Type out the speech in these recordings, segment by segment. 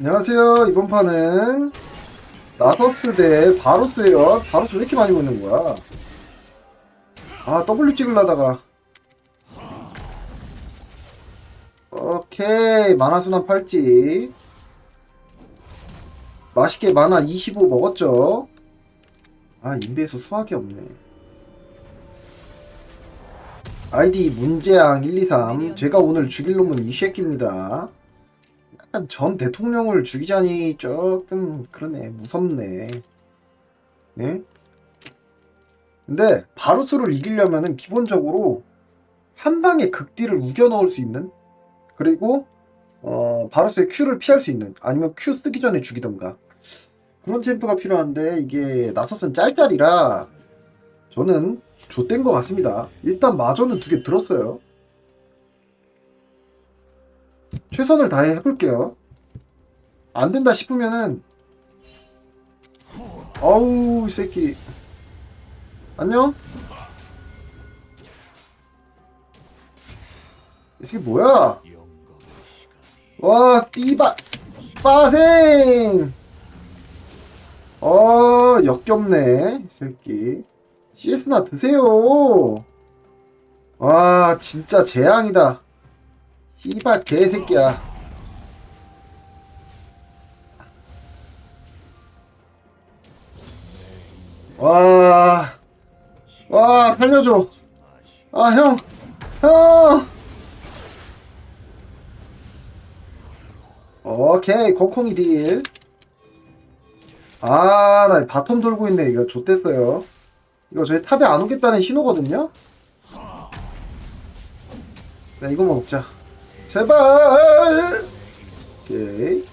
안녕하세요. 이번 판은 나서스 대 바로스예요. 바로스 왜 이렇게 많이 보는 거야? 아 W 찍으려다가 오케이 만화순환 팔찌 맛있게 만화 25 먹었죠? 아 인베에서 수학이 없네 아이디 문재앙 123 제가 오늘 죽일 놈은 이 새끼입니다 전 대통령을 죽이자니 조금 그러네. 무섭네. 네? 근데 바루스를 이기려면은 기본적으로 한 방에 극딜을 우겨 넣을 수 있는? 그리고 어 바루스의 Q를 피할 수 있는? 아니면 Q 쓰기 전에 죽이던가? 그런 챔프가 필요한데 이게 나서선 짤짤이라 저는 좆된 것 같습니다. 일단 마저는 두 개 들었어요 최선을 다해 해볼게요. 안 된다 싶으면은 어우 이 새끼 안녕? 이 새끼 뭐야? 와 띠바 빠생 어 역겹네 이 새끼 CS나 드세요 와 진짜 재앙이다 씨발 개새끼야. 와, 와 살려줘. 아 형, 형. 오케이 콩콩이 딜. 아, 나 바텀 돌고 있네. 이거 좆됐어요. 이거 저희 탑에 안 오겠다는 신호거든요. 네, 이거만 먹자. 제발. 오케이.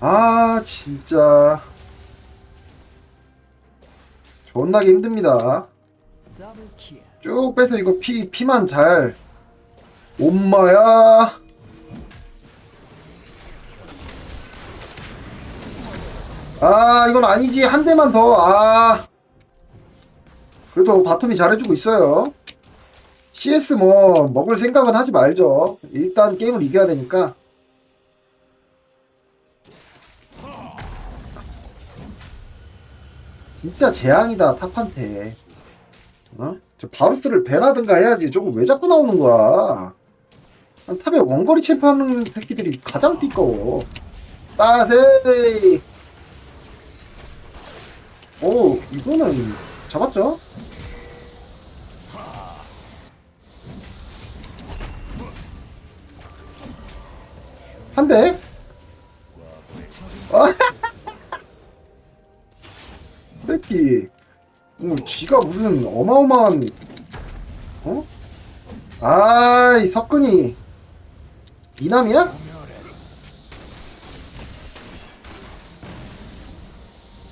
아 진짜 존나게 힘듭니다. 쭉 빼서 이거 피 피만 잘. 엄마야. 아 이건 아니지 한 대만 더. 아. 그래도 바텀이 잘해주고 있어요. CS 뭐 먹을 생각은 하지 말죠. 일단 게임을 이겨야 되니까. 진짜 재앙이다 탑한테. 어? 저 바루스를 배라든가 해야지. 저거 왜 자꾸 나오는 거야? 한 탑에 원거리 챔프 하는 새끼들이 가장 띠꺼워. 빠세이. 오 이거는 잡았죠? 한 대? 아, 새끼. 뭐, 쥐가 무슨 어마어마한, 어? 아이, 석근이. 미남이야?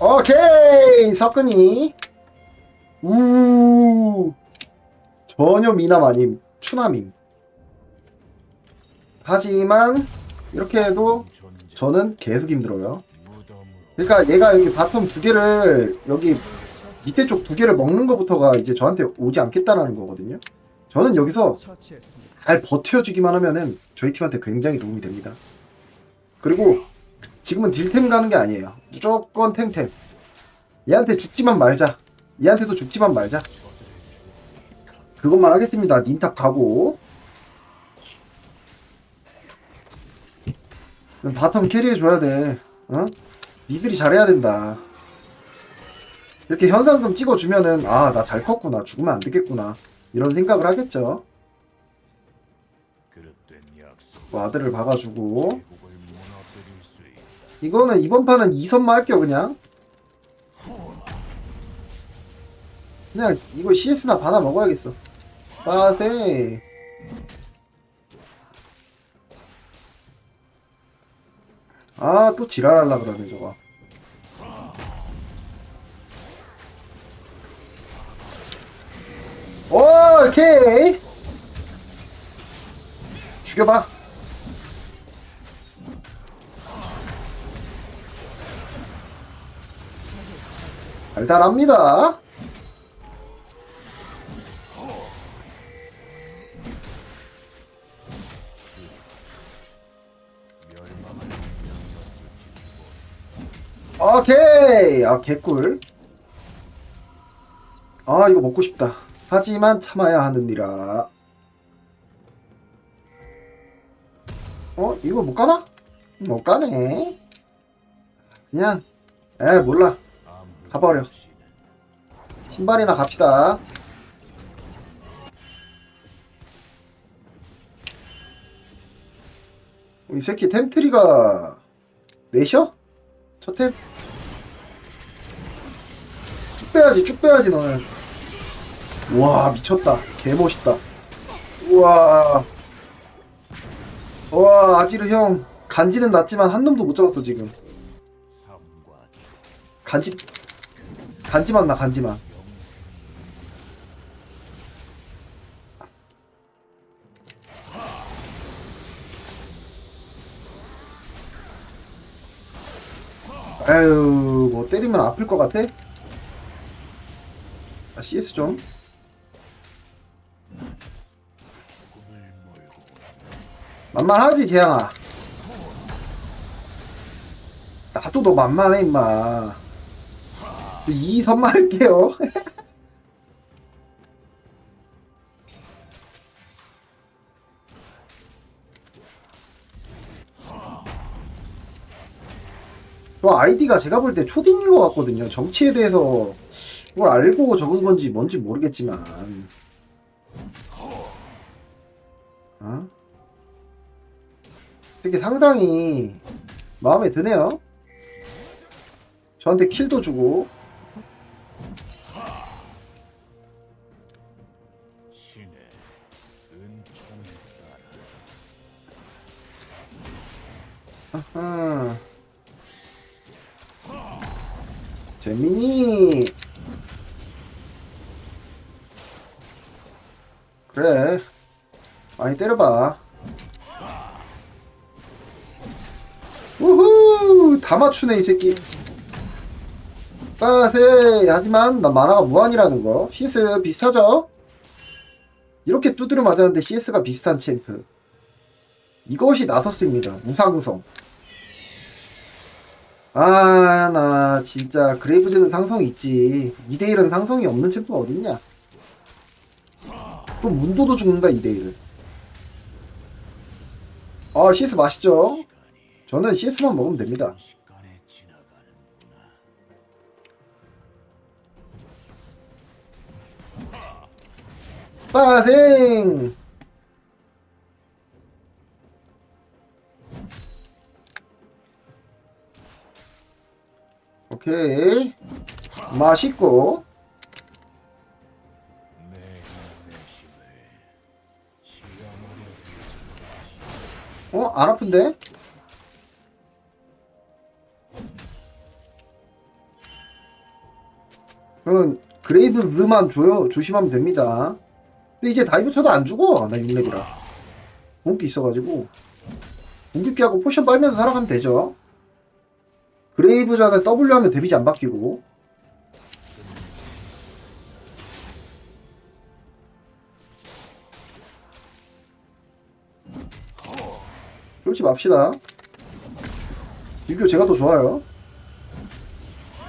오케이! 석근이. 우. 전혀 미남 아님 추남임. 하지만 이렇게 해도 저는 계속 힘들어요. 그러니까 얘가 여기 바텀 두 개를 여기 밑에 쪽 두 개를 먹는 것부터가 이제 저한테 오지 않겠다라는 거거든요. 저는 여기서 잘 버텨주기만 하면은 저희 팀한테 굉장히 도움이 됩니다. 그리고 지금은 딜템 가는 게 아니에요. 무조건 탱템. 얘한테 죽지만 말자 얘한테도 죽지만 말자. 그것만 하겠습니다. 닌탑 가고. 바텀 캐리해줘야 돼. 어? 니들이 잘해야 된다. 이렇게 현상금 찍어주면은, 아, 나 잘 컸구나. 죽으면 안 되겠구나. 이런 생각을 하겠죠. 와드를 박아주고. 이거는 이번 판은 2선만 할게요, 그냥. 그냥 이거 CS나 받아 먹어야겠어. 빠세. 아, 또 지랄할라 그러네, 저거. 오케이. 죽여봐. 달달합니다. 오케이. 아 개꿀. 아 이거 먹고 싶다. 하지만 참아야 하느니라. 어 이거 못 가나? 못 가네. 그냥 에 몰라. 가버려. 신발이나 갑시다. 이 새끼 템트리가 내셔? 첫 템? 쭉 빼야지 쭉 빼야지 너는 와 미쳤다. 개멋있다. 우와. 와 아지르 형. 간지는 났지만 한 놈도 못 잡았어 지금. 간지 간지만 나 간지만 아유 뭐 때리면 아플 것 같아? 아, CS 좀. 만만하지 재양아. 나도 너 만만해 임마. 이 선만 할게요 저 아이디가 제가 볼 때 초딩인 것 같거든요 정치에 대해서 뭘 알고 적은 건지 뭔지 모르겠지만 어? 되게 상당히 마음에 드네요. 저한테 킬도 주고 때려봐 우후 다 맞추네 이 새끼 빠세 하지만 나 만화가 무한이라는 거 CS 비슷하죠? 이렇게 두드려 맞았는데 CS가 비슷한 챔프 이것이 나섰습니다 무상성 아, 나 진짜 그레이브즈는 상성이 있지. 2대1은 상성이 없는 챔프가 어딨냐? 그럼 문도도 죽는다, 2대1은. 아, CS 맛있죠? 저는 CS만 먹으면 됩니다. 빠생! 오케이. 맛있고. 안 아픈데? 그러면 그레이브 르만 줘요. 조심하면 됩니다. 근데 이제 다이브 쳐도 안 죽어. 나 6렙이라. 공기 있어가지고. 공격기하고 포션 빨면서 살아가면 되죠. 그레이브 전에 W 하면 데미지 안 바뀌고. 그렇지 맙시다. 유교 제가 더 좋아요.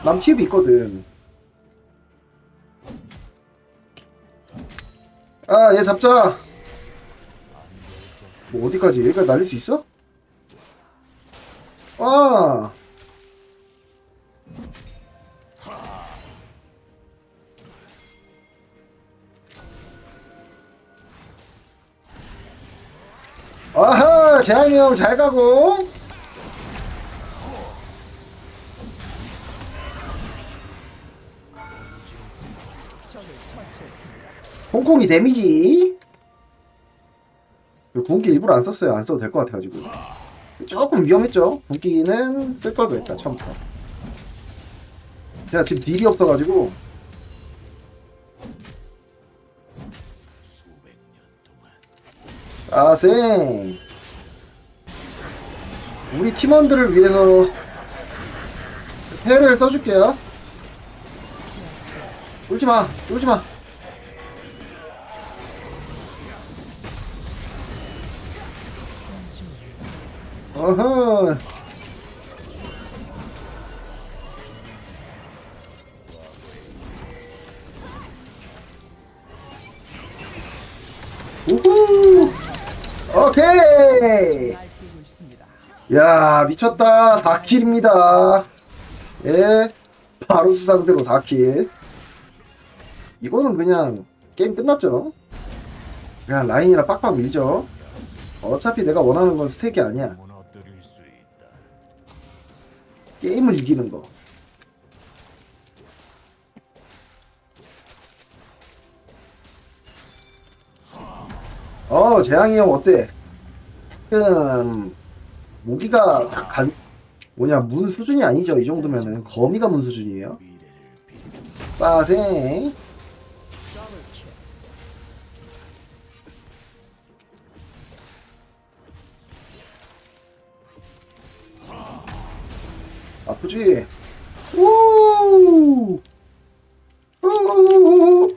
남 피읍이 있거든. 아, 얘 잡자. 뭐 어디까지? 여기까지 날릴 수 있어? 아. 아하, 재앙이 형 잘 가고. 홍콩이 데미지. 군기 일부러 안 썼어요. 안 써도 될 것 같아가지고. 조금 위험했죠. 군기는 쓸걸 그랬다, 처음부터. 제가 지금 딜이 없어가지고. 아생. 우리 팀원들을 위해서 패를 써줄게요. 울지 마, 울지 마. 어허. 오케이. 야 미쳤다 4킬입니다 예 바로 수 상대로 4킬 이거는 그냥 게임 끝났죠 그냥 라인이라 빡빡 밀죠 어차피 내가 원하는 건 스택이 아니야. 게임을 이기는 거 어, 재앙이 형 어때? 지금 모기가 다 간, 뭐냐 문 수준이 아니죠 이 정도면은 거미가 문 수준이에요 더블킬. 아프지? 우! 우!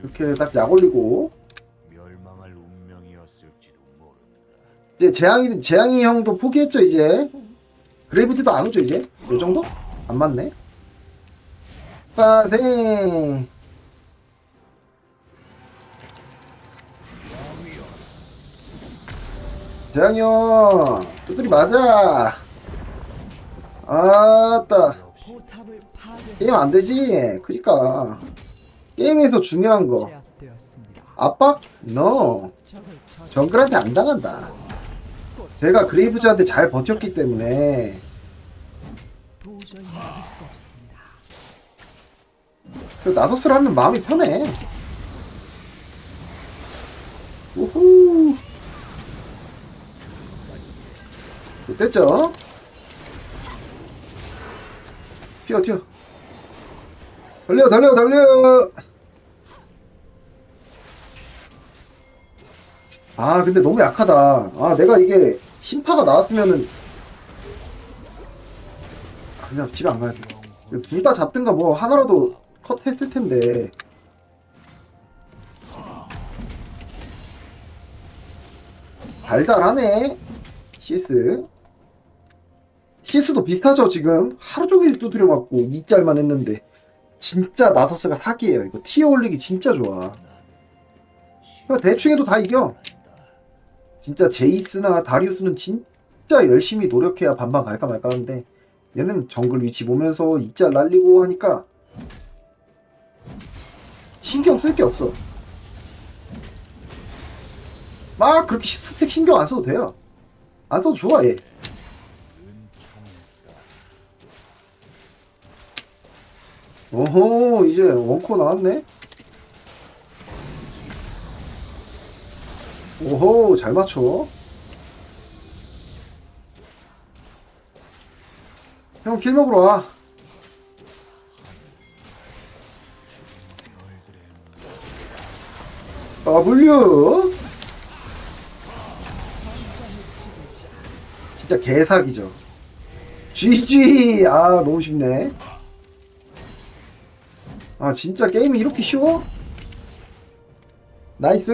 이렇게 딱 약 올리고 이제 재앙이 재앙이 형도 포기했죠 이제? 그레이브티도 안 오죠 이제? 요 정도? 안 맞네. 빠생 재앙이 형 두드리 맞아. 아따. 게임 안 되지? 그니까. 게임에서 중요한 거. 압박? No. 정글한테 안 당한다 제가 그레이브즈한테 잘 버텼기 때문에. 나서스를 하면 마음이 편해. 우후. 됐죠? 튀어 튀어. 달려 달려 달려! 아 근데 너무 약하다. 아 내가 이게 심파가 나왔으면은 아, 그냥 집에 안 가야 돼 둘 다 잡든가 뭐 하나라도 컷 했을 텐데. 달달하네 CS. CS도 비슷하죠 지금? 하루 종일 두드려 맞고 2짤만 했는데. 진짜 나서스가 사기예요 이거. 티어 올리기 진짜 좋아. 그냥 대충 해도 다 이겨 진짜 제이스나 다리우스는 진짜 열심히 노력해야 반반 갈까 말까 하는데 얘는 정글 위치 보면서 2짤 날리고 하니까 신경 쓸 게 없어. 막 그렇게 스택 신경 안 써도 돼요. 안 써도 좋아 얘. 오호 이제 원코 나왔네 오호 잘 맞춰. 형 킬 먹으러 와. W. 진짜 개사기죠. GG 아 너무 쉽네. 아 진짜 게임이 이렇게 쉬워? 나이스